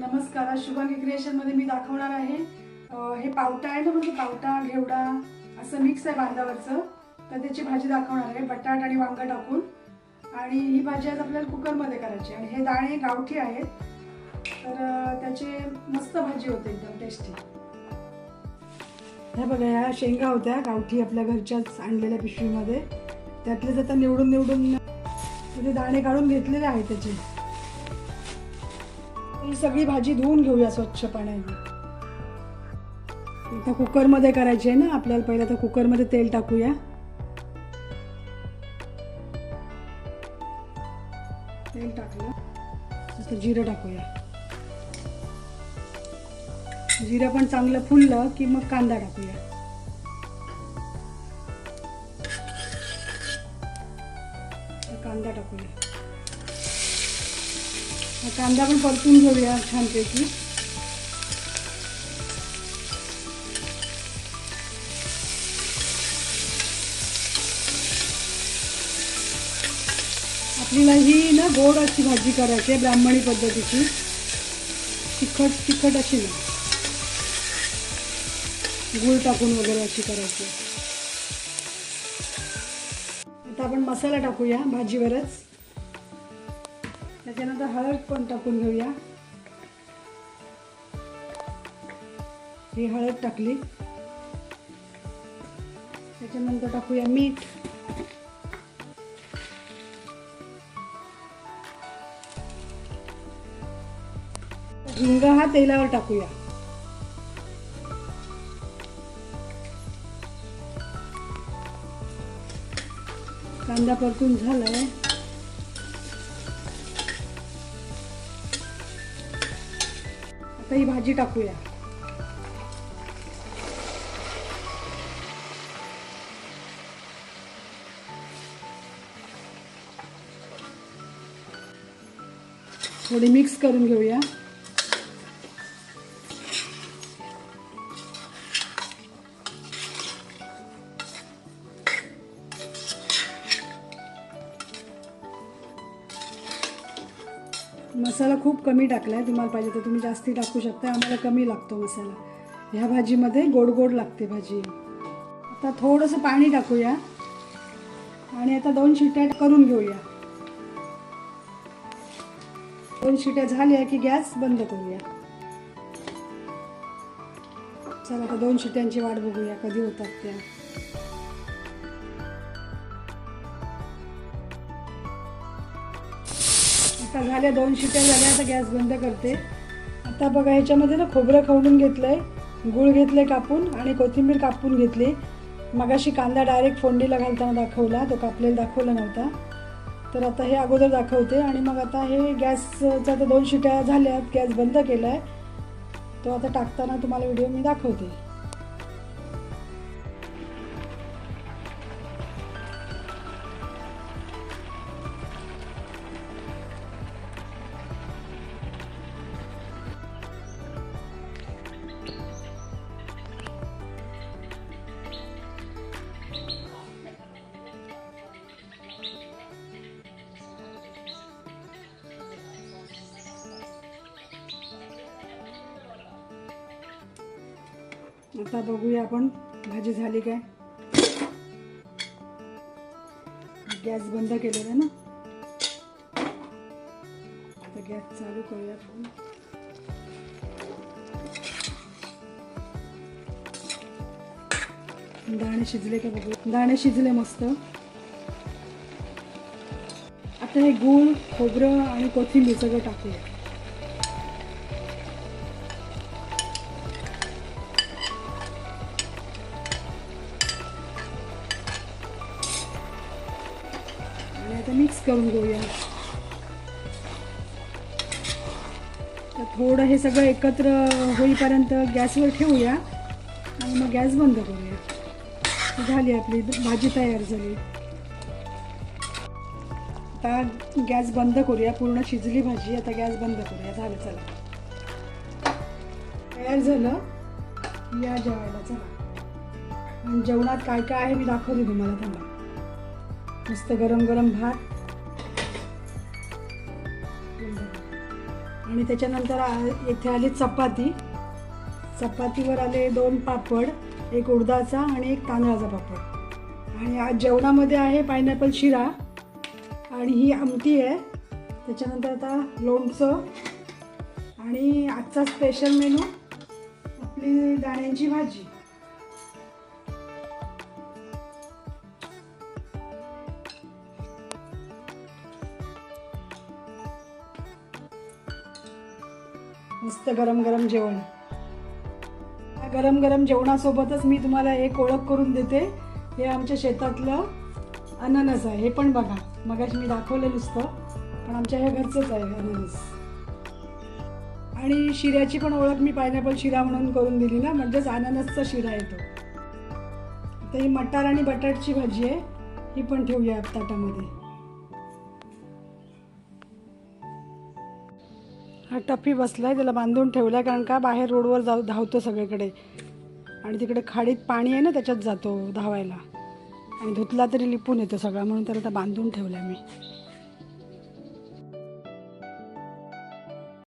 नमस्कार आज शुभांगी क्रिएशनमध्ये मी दाखवणार आहे. हे पावटा आहे ना म्हणजे पावटा घेवडा असं मिक्स आहे बांधावरचं. तर त्याची भाजी दाखवणार आहे बटाट आणि वांग टाकून. आणि ही भाजी आज आपल्याला कुकरमध्ये करायची आणि हे दाणे गावठी आहेत. तर त्याचे मस्त भाजी होते एकदम टेस्टी हे बघा या शेंगा होत्या गावठी आपल्या घरच्याच आणलेल्या पिशवीमध्ये. त्यातलेच आता निवडून निवडून त्याचे दाणे काढून घेतलेले आहेत त्याचे. ही सगळी भाजी धुवून घेऊया स्वच्छ पाण्याने कुकरमध्ये करायची आहे ना आपल्याला पहिलं तर कुकरमध्ये तेल टाकूया. तेल टाकलं जिरं टाकूया. जिरं पण चांगलं फुललं की मग कांदा टाकूया. कांदा टाकूया. कांदा पण परतून घेऊया छानपैकी. आपल्याला ही ना गोड अशी भाजी करायची आहे ब्राह्मणी पद्धतीची. तिखट तिखट अशी ना गूळ टाकून वगैरे अशी करायची. आता आपण मसाला टाकूया भाजीवरच. त्याच्यानंतर हळद पण टाकून घेऊया. ही हळद टाकली. त्याच्यानंतर टाकूया मीठ. हिंग हा तेलावर टाकूया. कांदा परतून झालाय. तर ही भाजी टाकूया. थोडी मिक्स करून घेऊया. मसाला खूप कमी टाकला आहे तुम्हाला पाहिजे तर तुम्ही जास्ती टाकू शकता. आम्हाला कमी लागतो मसाला. ह्या भाजीमध्ये गोड गोड लागते भाजी. आता थोडंसं पाणी टाकूया. आणि आता दोन शिट्या करून घेऊया. दोन शिट्या झाल्या की गॅस बंद करूया. चला आता दोन शिट्यांची वाट बघूया कधी होतात त्या. आता झाल्या दोन शिट्या झाल्या आता गॅस बंद करते. आता बघा ह्याच्यामध्ये ना खोबरं खवडून आहे गूळ घेतलंय कापून आणि कोथिंबीर कापून घेतली. मगाशी कांदा डायरेक्ट फोंडीला घालताना दाखवला तो कापलेला दाखवला नव्हता. तर आता हे अगोदर दाखवते. आणि मग आता हे गॅसचा तर दोन शिट्या झाल्यात गॅस बंद केला आहे तो आता टाकताना तुम्हाला व्हिडिओ मी दाखवते. आता बघूया आपण भाजी झाली काय? गॅस बंद केलेला ना? आता गॅस चालू करूया आपण. दाणे शिजले का बघू? दाणे शिजले मस्त. आता हे गूळ खोबरं आणि कोथिंबीर सगळं टाकूया. मिक्स करून घेऊया तर थोडं हे सगळं एकत्र होईपर्यंत गॅसवर ठेवूया आणि मग गॅस बंद करूया. झाली आपली भाजी तयार झाली. आता गॅस बंद करूया पूर्ण शिजली भाजी आता गॅस बंद करूया. झालं चला. तयार झालं? या जेवायला चला. आणि जेवणात काय काय आहे मी दाखवते तुम्हाला थांबा. मस्त गरम गरम भात आणि त्याच्यानंतर आ- इथे आली चपाती. चपातीवर आले दोन पापड एक उडदाचा आणि एक तांदळाचा पापड. आणि आज जेवणामध्ये आहे पायनॅपल शिरा. आणि ही आमटी आहे. त्याच्यानंतर आता लोणचं. आणि आजचा स्पेशल मेनू आपली दाण्यांची भाजी. मस्त गरम गरम जेवण. गरम गरम जेवणासोबतच मी तुम्हाला एक ओळख करून देते. हे आमच्या शेतातलं अननस आहे. हे पण बघा. मगाशी मी दाखवलं नुसतं. पण आमच्या ह्या घरचंच आहे अननस. आणि शिऱ्याची पण ओळख मी पायनॅपल शिरा म्हणून करून दिली ना. म्हणजेच अननसचा शिरा येतो. तर ही मटार आणि बटाटची भाजी आहे. ही पण ठेवूया ताटामध्ये हा टफी बसला आहे त्याला बांधून ठेवलाय कारण का बाहेर रोडवर जाऊ धावतो सगळीकडे. आणि तिकडे खाडीत पाणी आहे ना त्याच्यात जातो धावायला. आणि धुतला तरी लिपून येतो सगळा म्हणून त्याला आता बांधून आहे मी.